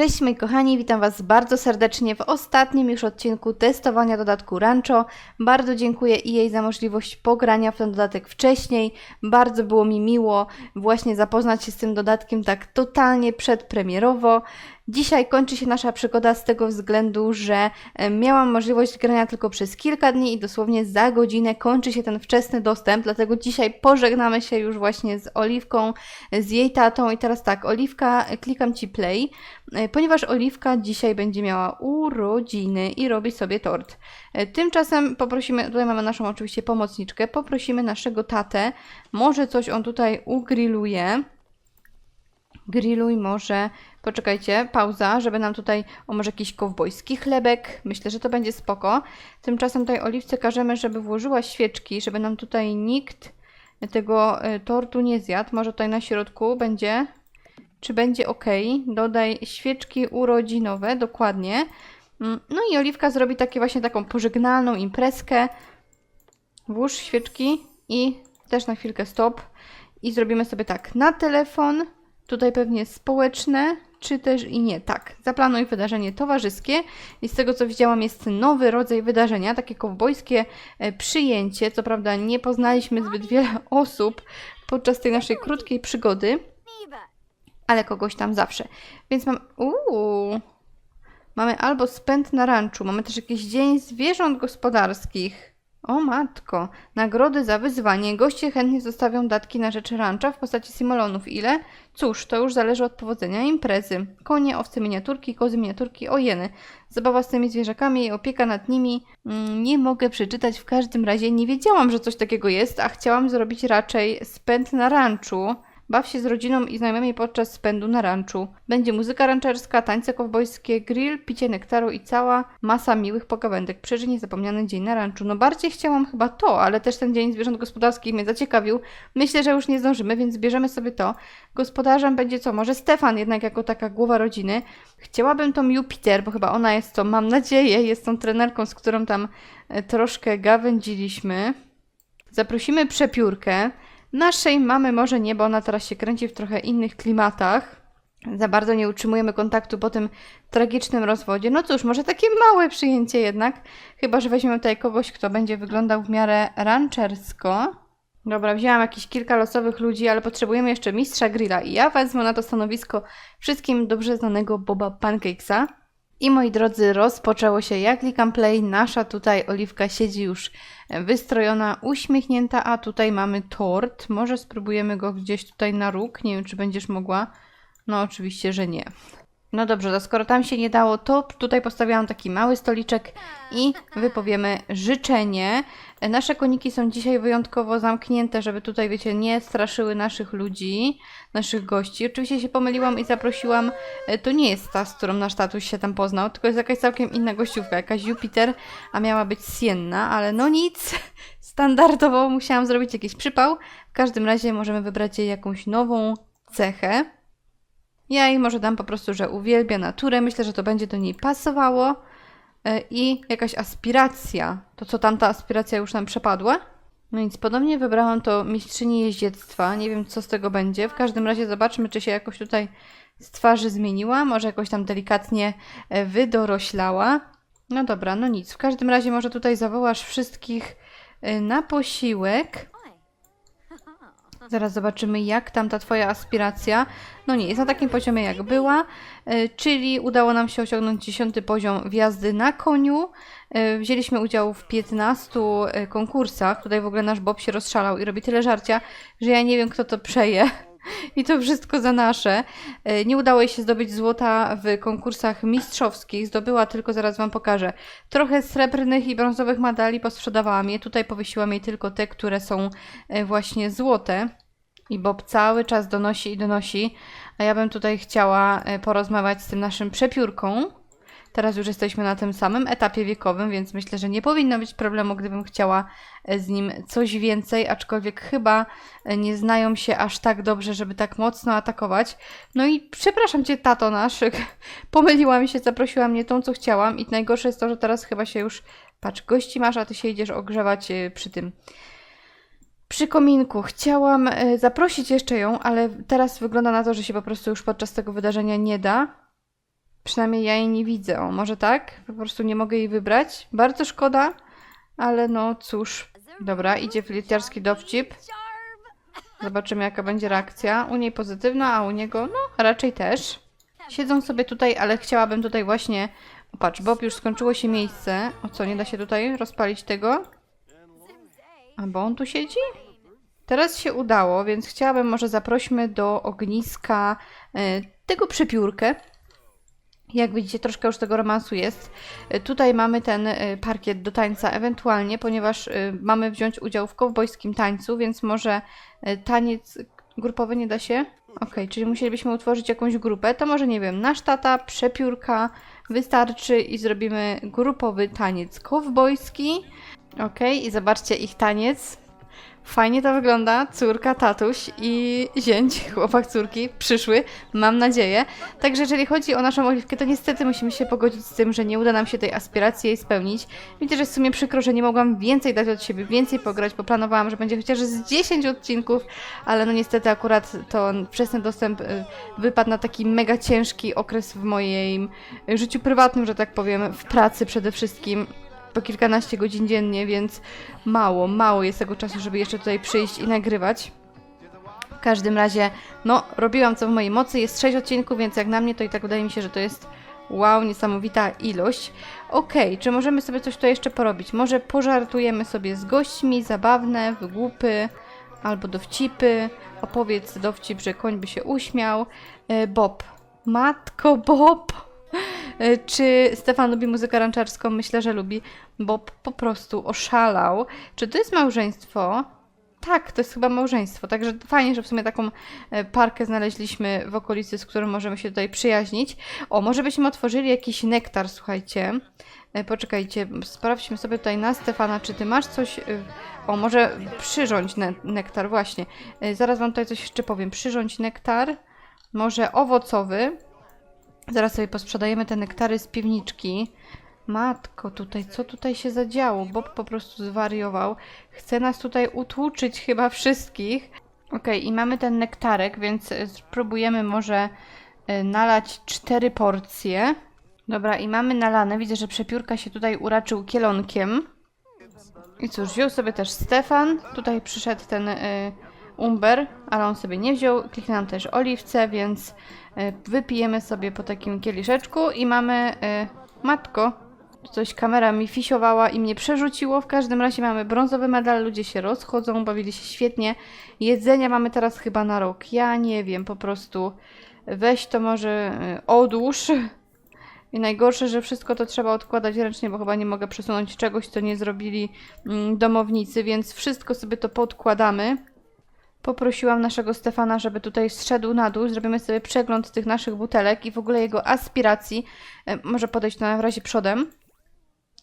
Cześć moi kochani, witam Was bardzo serdecznie w ostatnim już odcinku testowania dodatku Rancho. Bardzo dziękuję jej za możliwość pogrania w ten dodatek wcześniej. Bardzo było mi miło właśnie zapoznać się z tym dodatkiem tak totalnie przedpremierowo. Dzisiaj kończy się nasza przygoda z tego względu, że e, miałam możliwość grania tylko przez kilka dni i dosłownie za godzinę kończy się ten wczesny dostęp, dlatego dzisiaj pożegnamy się już właśnie z Oliwką, z jej tatą i teraz tak, Oliwka, klikam Ci play, e, ponieważ Oliwka dzisiaj będzie miała urodziny i robi sobie tort. E, Tymczasem poprosimy, tutaj mamy naszą oczywiście pomocniczkę, poprosimy naszego tatę, może coś on tutaj ugrilluje. Grilluj może, poczekajcie, pauza, żeby nam tutaj, o może jakiś kowbojski chlebek, myślę, że to będzie spoko. Tymczasem tutaj Oliwce każemy, żeby włożyła świeczki, żeby nam tutaj nikt tego e, tortu nie zjadł. Może tutaj na środku będzie, czy będzie ok. Dodaj świeczki urodzinowe, dokładnie. Mm, No i Oliwka zrobi takie właśnie taką pożegnalną imprezkę. Włóż świeczki i też na chwilkę stop. I zrobimy sobie tak, na telefon, tutaj pewnie społeczne, czy też i nie. Tak, zaplanuj wydarzenie towarzyskie i z tego co widziałam jest nowy rodzaj wydarzenia, takie kowbojskie e, przyjęcie. Co prawda nie poznaliśmy zbyt wiele osób podczas tej naszej krótkiej przygody, ale kogoś tam zawsze. Więc mam... Uuu, mamy albo spęd na ranczu, mamy też jakiś dzień zwierząt gospodarskich. O matko, nagrody za wyzwanie. Goście chętnie zostawią datki na rzecz rancza w postaci simolonów. Ile? Cóż, to już zależy od powodzenia imprezy. Konie, owce miniaturki, kozy miniaturki, ojeny. Zabawa z tymi zwierzakami i opieka nad nimi. Mm, nie mogę przeczytać w każdym razie. Nie wiedziałam, że coś takiego jest, a chciałam zrobić raczej spęd na ranczu. Baw się z rodziną i znajomymi podczas spędu na ranczu. Będzie muzyka ranczerska, tańce kowbojskie, grill, picie nektaru i cała masa miłych pogawędek. Przeżyj niezapomniany dzień na ranczu. No bardziej chciałam chyba to, ale też ten dzień zwierząt gospodarskich mnie zaciekawił. Myślę, że już nie zdążymy, więc bierzemy sobie to. Gospodarzem będzie co? Może Stefan jednak jako taka głowa rodziny. Chciałabym tą Jupiter, bo chyba ona jest to, mam nadzieję, jest tą trenerką, z którą tam e, troszkę gawędziliśmy. Zaprosimy przepiórkę. Naszej mamy może nie, bo ona teraz się kręci w trochę innych klimatach. Za bardzo nie utrzymujemy kontaktu po tym tragicznym rozwodzie. No cóż, może takie małe przyjęcie jednak. Chyba, że weźmiemy tutaj kogoś, kto będzie wyglądał w miarę ranchersko. Dobra, wzięłam jakieś kilka losowych ludzi, ale potrzebujemy jeszcze mistrza grilla i ja wezmę na to stanowisko wszystkim dobrze znanego Boba Pancakesa. I moi drodzy, rozpoczęło się. Ja klikam play, nasza tutaj Oliwka siedzi już wystrojona, uśmiechnięta, a tutaj mamy tort. Może spróbujemy go gdzieś tutaj na róg. Nie wiem, czy będziesz mogła. No oczywiście, że nie. No dobrze, to skoro tam się nie dało, to tutaj postawiłam taki mały stoliczek i wypowiemy życzenie. Nasze koniki są dzisiaj wyjątkowo zamknięte, żeby tutaj, wiecie, nie straszyły naszych ludzi, naszych gości. Oczywiście się pomyliłam i zaprosiłam, e, to nie jest ta, z którą nasz tatuś się tam poznał, tylko jest jakaś całkiem inna gościówka, jakaś Jupiter, a miała być Sienna, ale no nic, standardowo musiałam zrobić jakiś przypał. W każdym razie możemy wybrać jej jakąś nową cechę. Ja jej może dam po prostu, że uwielbia naturę. Myślę, że to będzie do niej pasowało. E, I jakaś aspiracja. To co tamta aspiracja już nam przepadła. No więc podobnie wybrałam to mistrzyni jeździectwa. Nie wiem, co z tego będzie. W każdym razie zobaczmy, czy się jakoś tutaj z twarzy zmieniła. Może jakoś tam delikatnie e, wydoroślała. No dobra, no nic. W każdym razie może tutaj zawołasz wszystkich e, na posiłek. Zaraz zobaczymy, jak tam ta Twoja aspiracja. No nie, jest na takim poziomie, jak była, e, czyli udało nam się osiągnąć 10 poziom wjazdy na koniu. E, Wzięliśmy udział w 15 e, konkursach. Tutaj w ogóle nasz Bob się rozszalał i robi tyle żarcia, że ja nie wiem, kto to przeje. I to wszystko za nasze. Nie udało jej się zdobyć złota w konkursach mistrzowskich. Zdobyła tylko, zaraz Wam pokażę, trochę srebrnych i brązowych medali. Posprzedawałam je. Tutaj powiesiłam jej tylko te, które są właśnie złote. I Bob cały czas donosi i donosi. A ja bym tutaj chciała e, porozmawiać z tym naszym przepiórką. Teraz już jesteśmy na tym samym etapie wiekowym, więc myślę, że nie powinno być problemu, gdybym chciała e, z nim coś więcej, aczkolwiek chyba e, nie znają się aż tak dobrze, żeby tak mocno atakować. No i przepraszam cię, tato nasz, pomyliła mi się, zaprosiła mnie tą, co chciałam i najgorsze jest to, że teraz chyba się już, patrz, gości masz, a ty się idziesz ogrzewać przy tym. Przy kominku chciałam e, zaprosić jeszcze ją, ale teraz wygląda na to, że się po prostu już podczas tego wydarzenia nie da. Przynajmniej ja jej nie widzę. O, może tak? Po prostu nie mogę jej wybrać. Bardzo szkoda, ale no cóż. Dobra, idzie flirciarski dowcip. Zobaczymy, jaka będzie reakcja. U niej pozytywna, a u niego, no, raczej też. Siedzą sobie tutaj, ale chciałabym tutaj właśnie... Patrz, Bob, już skończyło się miejsce. O co, nie da się tutaj rozpalić tego? A bo on tu siedzi? Teraz się udało, więc chciałabym może zaprośmy do ogniska e, tego przepiórkę. Jak widzicie, troszkę już tego romansu jest. E, Tutaj mamy ten e, parkiet do tańca ewentualnie, ponieważ mamy wziąć udział w kowbojskim tańcu, więc może taniec grupowy nie da się? Okej, czyli musielibyśmy utworzyć jakąś grupę. To może, nie wiem, nasz tata, przepiórka, wystarczy i zrobimy grupowy taniec kowbojski. Okej, i zobaczcie ich taniec. Fajnie to wygląda. Córka, tatuś i zięć, chłopak córki, przyszły, mam nadzieję. Także jeżeli chodzi o naszą Oliwkę, to niestety musimy się pogodzić z tym, że nie uda nam się tej aspiracji jej spełnić. Widzę, że w sumie przykro, że nie mogłam więcej dać od siebie, więcej pograć, bo planowałam, że będzie chociaż z 10 odcinków, ale no niestety akurat to wczesny dostęp y, wypadł na taki mega ciężki okres w moim życiu prywatnym, że tak powiem, w pracy przede wszystkim po kilkanaście godzin dziennie, więc mało, mało jest tego czasu, żeby jeszcze tutaj przyjść i nagrywać. W każdym razie, no, robiłam co w mojej mocy. Jest 6 odcinków, więc jak na mnie, to i tak wydaje mi się, że to jest wow, niesamowita ilość. Okej, czy możemy sobie coś tutaj jeszcze porobić? Może pożartujemy sobie z gośćmi, zabawne, wygłupy albo dowcipy. Opowiedz dowcip, że koń by się uśmiał. E, Bob. Matko Bob! E, Czy Stefan lubi muzykę ranczarską? Myślę, że lubi, bo po prostu oszalał. Czy to jest małżeństwo? Tak, to jest chyba małżeństwo, także fajnie, że w sumie taką e, parkę znaleźliśmy w okolicy, z którą możemy się tutaj przyjaźnić. O, może byśmy otworzyli jakiś nektar, słuchajcie. E, Poczekajcie, sprawdźmy sobie tutaj na Stefana, czy ty masz coś... O, może przyrządź ne nektar, właśnie. Zaraz wam tutaj coś jeszcze powiem. Przyrządź nektar, może owocowy. Zaraz sobie posprzedajemy te nektary z piwniczki. Matko, tutaj, co tutaj się zadziało? Bob po prostu zwariował. Chce nas tutaj utłuczyć chyba wszystkich. Okej, i mamy ten nektarek, więc spróbujemy może y, nalać cztery porcje. Dobra, i mamy nalane. Widzę, że przepiórka się tutaj uraczył kielonkiem. I cóż, wziął sobie też Stefan. Tutaj przyszedł ten y, Umber, ale on sobie nie wziął. Kliknęłam też oliwce, więc y, wypijemy sobie po takim kieliszeczku i mamy... Y, matko, coś kamera mi fisiowała i mnie przerzuciło. W każdym razie mamy brązowy medal, ludzie się rozchodzą, bawili się świetnie. Jedzenia mamy teraz chyba na rok. Ja nie wiem, po prostu weź to może y, odłóż. I najgorsze, że wszystko to trzeba odkładać ręcznie, bo chyba nie mogę przesunąć czegoś, co nie zrobili mm, domownicy, więc wszystko sobie to podkładamy. Poprosiłam naszego Stefana, żeby tutaj zszedł na dół, zrobimy sobie przegląd tych naszych butelek i w ogóle jego aspiracji. E, Może podejść na razie przodem.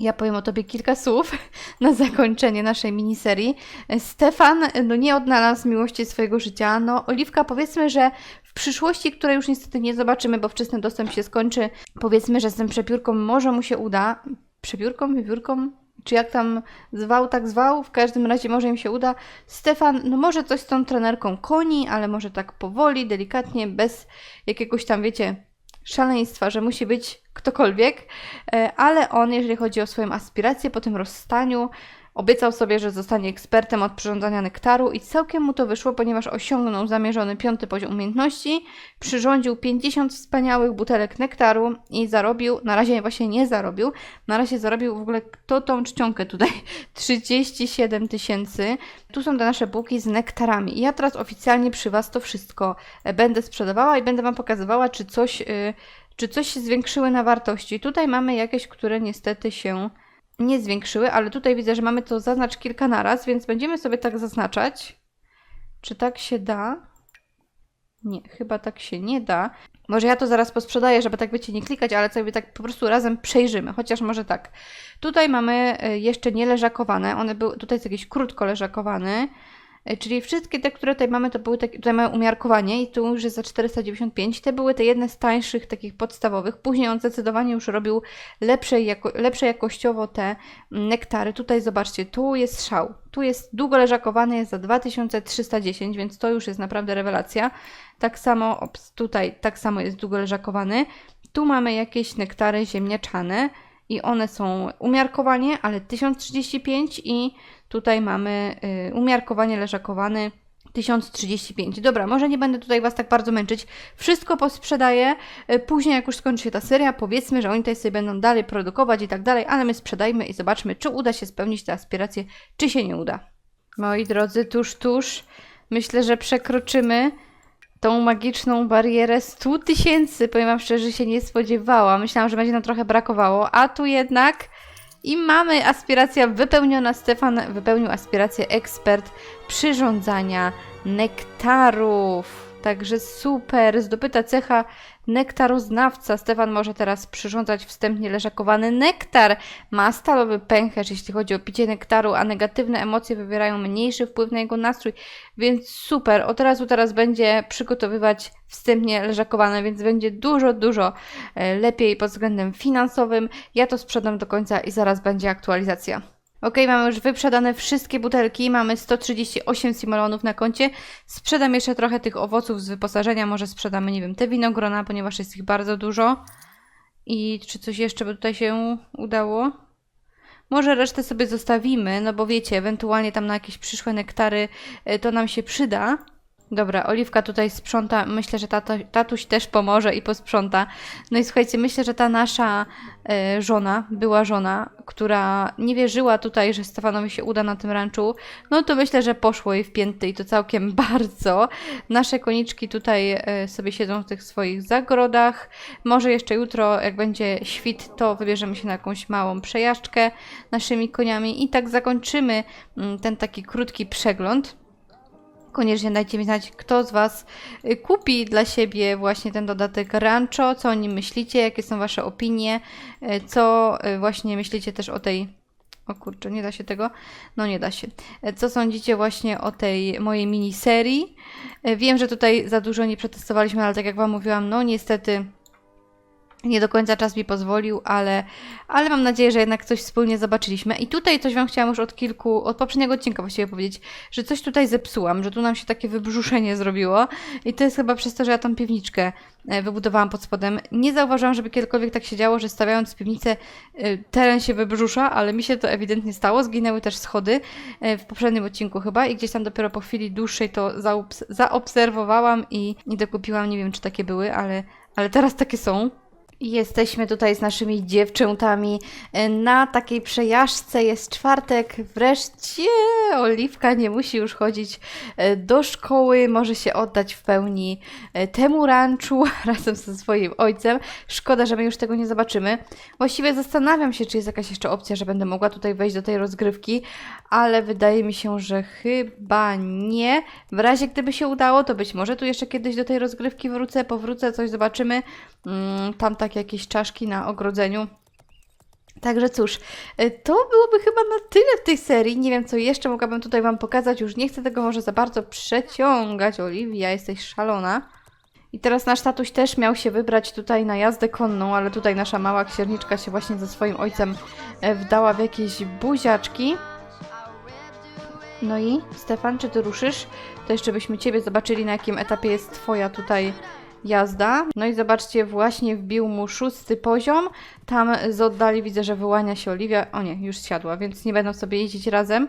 Ja powiem o tobie kilka słów na zakończenie naszej miniserii. E, Stefan e, no, nie odnalazł miłości swojego życia. No, Oliwka, powiedzmy, że w przyszłości, której już niestety nie zobaczymy, bo wczesny dostęp się skończy, powiedzmy, że z tym przepiórką może mu się uda. Przepiórką, wiewiórką? Czy jak tam zwał, tak zwał, w każdym razie może im się uda. Stefan, no może coś z tą trenerką koni, ale może tak powoli, delikatnie, bez jakiegoś tam, wiecie, szaleństwa, że musi być ktokolwiek, E, ale on, jeżeli chodzi o swoją aspirację po tym rozstaniu, obiecał sobie, że zostanie ekspertem od przyrządzania nektaru i całkiem mu to wyszło, ponieważ osiągnął zamierzony piąty poziom umiejętności, przyrządził 50 wspaniałych butelek nektaru i zarobił, na razie właśnie nie zarobił, na razie zarobił w ogóle kto tą czcionkę tutaj, 37 tysięcy. Tu są te nasze bułki z nektarami ja teraz oficjalnie przy Was to wszystko będę sprzedawała i będę Wam pokazywała, czy coś... y, czy coś się zwiększyły na wartości. Tutaj mamy jakieś, które niestety się nie zwiększyły, ale tutaj widzę, że mamy to zaznacz kilka naraz, więc będziemy sobie tak zaznaczać. Czy tak się da? Nie, chyba tak się nie da. Może ja to zaraz posprzedaję, żeby tak wiecie, nie klikać, ale sobie tak po prostu razem przejrzymy, chociaż może tak. Tutaj mamy y, jeszcze nie leżakowane, one były, tutaj jest jakieś krótko leżakowane, y, czyli wszystkie te, które tutaj mamy, to były takie, tutaj mamy umiarkowanie i tu już jest za 495, te były te jedne z tańszych, takich podstawowych, później on zdecydowanie już robił lepsze, jako, lepsze jakościowo te nektary. Tutaj zobaczcie, tu jest szał, tu jest długo leżakowany, jest za 2310, więc to już jest naprawdę rewelacja. Tak samo, ops, tutaj tak samo jest długo leżakowany. Tu mamy jakieś nektary ziemniaczane i one są umiarkowanie, ale 1035 i tutaj mamy y, umiarkowanie leżakowane 1035. Dobra, może nie będę tutaj Was tak bardzo męczyć. Wszystko posprzedaję. y, Później, jak już skończy się ta seria, powiedzmy, że oni tutaj sobie będą dalej produkować i tak dalej, ale my sprzedajmy i zobaczmy, czy uda się spełnić te aspiracje, czy się nie uda. Moi drodzy, tuż, tuż. Myślę, że przekroczymy tą magiczną barierę 100 tysięcy. Powiem Wam szczerze, się nie spodziewałam. Myślałam, że będzie nam trochę brakowało, a tu jednak i mamy aspiracja wypełniona. Stefan wypełnił aspirację ekspert przyrządzania nektarów. Także super, zdobyta cecha nektaroznawca. Stefan może teraz przyrządzać wstępnie leżakowany nektar. Ma stalowy pęcherz, jeśli chodzi o picie nektaru, a negatywne emocje wywierają mniejszy wpływ na jego nastrój, więc super. Od razu teraz będzie przygotowywać wstępnie leżakowane, więc będzie dużo, dużo e, lepiej pod względem finansowym. Ja to sprzedam do końca i zaraz będzie aktualizacja. Ok, mamy już wyprzedane wszystkie butelki, mamy 138 simolonów na koncie. Sprzedam jeszcze trochę tych owoców z wyposażenia, może sprzedamy, nie wiem, te winogrona, ponieważ jest ich bardzo dużo. I czy coś jeszcze by tutaj się udało? Może resztę sobie zostawimy, no bo wiecie, ewentualnie tam na jakieś przyszłe nektary y, to nam się przyda. Dobra, Oliwka tutaj sprząta. Myślę, że tato, tatuś też pomoże i posprząta. No i słuchajcie, myślę, że ta nasza e, żona, była żona, która nie wierzyła tutaj, że Stefanowi się uda na tym ranczu, no to myślę, że poszło jej w pięty i to całkiem bardzo. Nasze koniczki tutaj e, sobie siedzą w tych swoich zagrodach. Może jeszcze jutro, jak będzie świt, to wybierzemy się na jakąś małą przejażdżkę naszymi koniami i tak zakończymy mm, ten taki krótki przegląd. Koniecznie dajcie mi znać, kto z Was y, kupi dla siebie właśnie ten dodatek Rancho, co o nim myślicie, jakie są Wasze opinie, y, co y, właśnie myślicie też o tej. O kurczę, nie da się tego? No nie da się. Co sądzicie właśnie o tej mojej miniserii? Wiem, że tutaj za dużo nie przetestowaliśmy, ale tak jak Wam mówiłam, no niestety nie do końca czas mi pozwolił, ale, ale mam nadzieję, że jednak coś wspólnie zobaczyliśmy. I tutaj coś Wam chciałam już od kilku, od poprzedniego odcinka właściwie powiedzieć, że coś tutaj zepsułam, że tu nam się takie wybrzuszenie zrobiło. I to jest chyba przez to, że ja tą piwniczkę e, wybudowałam pod spodem. Nie zauważyłam, żeby kiedykolwiek tak się działo, że stawiając piwnicę e, teren się wybrzusza, ale mi się to ewidentnie stało. Zginęły też schody e, w poprzednim odcinku chyba i gdzieś tam dopiero po chwili dłuższej to zaobs- zaobserwowałam i, i dokupiłam. Nie wiem, czy takie były, ale, ale teraz takie są. Jesteśmy tutaj z naszymi dziewczętami e, na takiej przejażdżce. Jest czwartek, wreszcie Oliwka nie musi już chodzić e, do szkoły, może się oddać w pełni e, temu ranczu razem ze swoim ojcem. Szkoda, że my już tego nie zobaczymy. Właściwie zastanawiam się, czy jest jakaś jeszcze opcja, że będę mogła tutaj wejść do tej rozgrywki, ale wydaje mi się, że chyba nie. W razie gdyby się udało, to być może tu jeszcze kiedyś do tej rozgrywki wrócę, powrócę, coś zobaczymy. Mm, tam tak jakieś czaszki na ogrodzeniu. Także cóż, y, to byłoby chyba na tyle w tej serii. Nie wiem, co jeszcze mogłabym tutaj Wam pokazać. Już nie chcę tego może za bardzo przeciągać. Oliwia, jesteś szalona. I teraz nasz tatuś też miał się wybrać tutaj na jazdę konną, ale tutaj nasza mała księżniczka się właśnie ze swoim ojcem e, wdała w jakieś buziaczki. No i Stefan, czy ty ruszysz? To jeszcze byśmy Ciebie zobaczyli, na jakim etapie jest Twoja tutaj jazda. No i zobaczcie, właśnie wbił mu szósty poziom. Tam z oddali widzę, że wyłania się Oliwia. O nie, już siadła, więc nie będą sobie jeździć razem.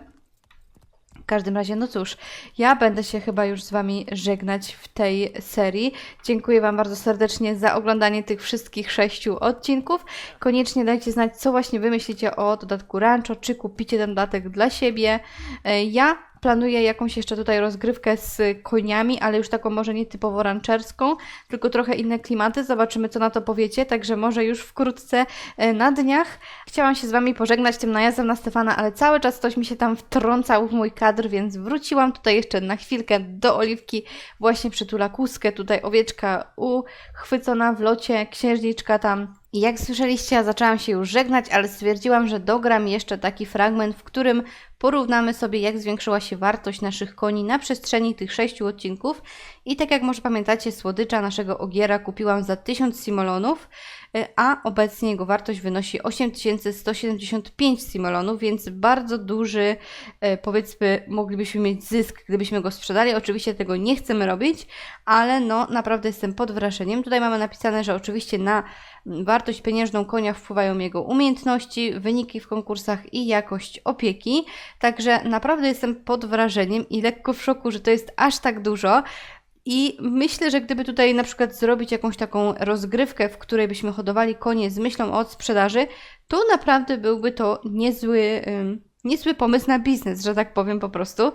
W każdym razie, no cóż, ja będę się chyba już z Wami żegnać w tej serii. Dziękuję Wam bardzo serdecznie za oglądanie tych wszystkich sześciu odcinków. Koniecznie dajcie znać, co właśnie Wy myślicie o dodatku Rancho, czy kupicie ten dodatek dla siebie. E, Ja planuję jakąś jeszcze tutaj rozgrywkę z koniami, ale już taką może nie typowo rancherską, tylko trochę inne klimaty. Zobaczymy, co na to powiecie, także może już wkrótce e, na dniach. Chciałam się z Wami pożegnać tym najazdem na Stefana, ale cały czas ktoś mi się tam wtrącał w mój kadr, więc wróciłam tutaj jeszcze na chwilkę do Oliwki. Właśnie przytula kuskę, tutaj owieczka uchwycona w locie, księżniczka tam jak słyszeliście, ja zaczęłam się już żegnać, ale stwierdziłam, że dogram jeszcze taki fragment, w którym porównamy sobie, jak zwiększyła się wartość naszych koni na przestrzeni tych sześciu odcinków. I tak jak może pamiętacie, słodycza naszego ogiera kupiłam za 1000 simolonów. Y, a obecnie jego wartość wynosi 8175 simolonów, więc bardzo duży, y, powiedzmy, moglibyśmy mieć zysk, gdybyśmy go sprzedali. Oczywiście tego nie chcemy robić, ale no naprawdę jestem pod wrażeniem. Tutaj mamy napisane, że oczywiście na mm, wartość pieniężną konia wpływają jego umiejętności, wyniki w konkursach i jakość opieki. Także naprawdę jestem pod wrażeniem i lekko w szoku, że to jest aż tak dużo. I myślę, że gdyby tutaj na przykład zrobić jakąś taką rozgrywkę, w której byśmy hodowali konie z myślą o sprzedaży, to naprawdę byłby to niezły, ym, niezły pomysł na biznes, że tak powiem po prostu.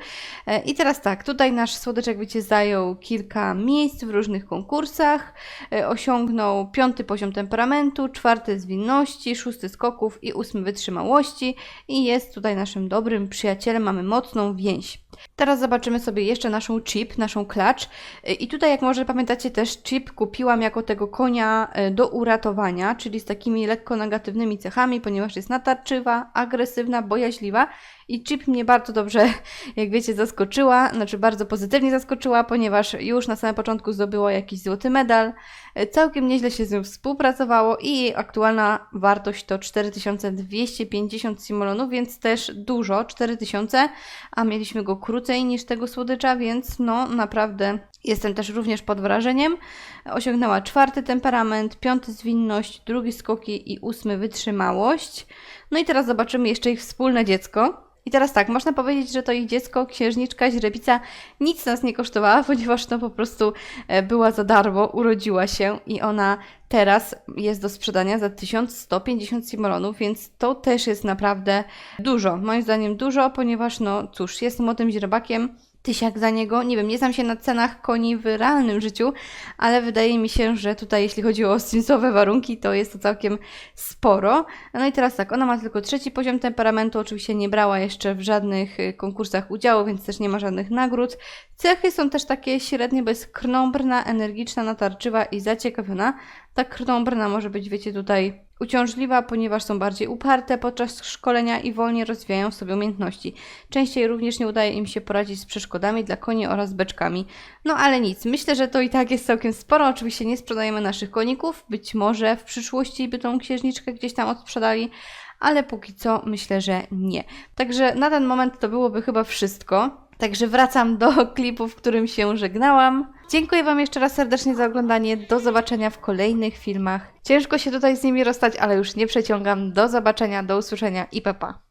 E, I teraz tak, tutaj nasz słodeczek, wiecie, zajął kilka miejsc w różnych konkursach, e, osiągnął piąty poziom temperamentu, czwarty zwinności, szósty skoków i ósmy wytrzymałości i jest tutaj naszym dobrym przyjacielem, mamy mocną więź. Teraz zobaczymy sobie jeszcze naszą chip, naszą klacz. Y, I tutaj, jak może pamiętacie, też chip kupiłam jako tego konia do uratowania, czyli z takimi lekko negatywnymi cechami, ponieważ jest natarczywa, agresywna, bojaźliwa. yeah I chip mnie bardzo dobrze, jak wiecie, zaskoczyła, znaczy bardzo pozytywnie zaskoczyła, ponieważ już na samym początku zdobyła jakiś złoty medal. Całkiem nieźle się z nią współpracowało i jej aktualna wartość to 4250 simolonów, więc też dużo, 4000, a mieliśmy go krócej niż tego słodycza, więc no naprawdę jestem też również pod wrażeniem. Osiągnęła czwarty temperament, piąty zwinność, drugi skoki i ósmy wytrzymałość. No i teraz zobaczymy jeszcze ich wspólne dziecko. I teraz tak, można powiedzieć, że to ich dziecko, księżniczka, źrebica, nic nas nie kosztowała, ponieważ no po prostu e, była za darmo, urodziła się i ona teraz jest do sprzedania za 1150 simolonów, więc to też jest naprawdę dużo. Moim zdaniem dużo, ponieważ no cóż, jestem młodym źrebakiem, tysiak za niego. Nie wiem, nie znam się na cenach koni w realnym życiu, ale wydaje mi się, że tutaj jeśli chodzi o simsowe warunki, to jest to całkiem sporo. No i teraz tak, ona ma tylko trzeci poziom temperamentu, oczywiście nie brała jeszcze w żadnych y, konkursach udziału, więc też nie ma żadnych nagród. Cechy są też takie średnie, bo jest krnąbrna, energiczna, natarczywa i zaciekawiona. Ta krnąbrna może być, wiecie, tutaj uciążliwa, ponieważ są bardziej uparte podczas szkolenia i wolniej rozwijają sobie umiejętności. Częściej również nie udaje im się poradzić z przeszkodami dla koni oraz beczkami. No ale nic, myślę, że to i tak jest całkiem sporo. Oczywiście nie sprzedajemy naszych koników, być może w przyszłości by tą księżniczkę gdzieś tam odsprzedali, ale póki co myślę, że nie. Także na ten moment to byłoby chyba wszystko. Także wracam do klipu, w którym się żegnałam. Dziękuję Wam jeszcze raz serdecznie za oglądanie. Do zobaczenia w kolejnych filmach. Ciężko się tutaj z nimi rozstać, ale już nie przeciągam. Do zobaczenia, do usłyszenia i papa.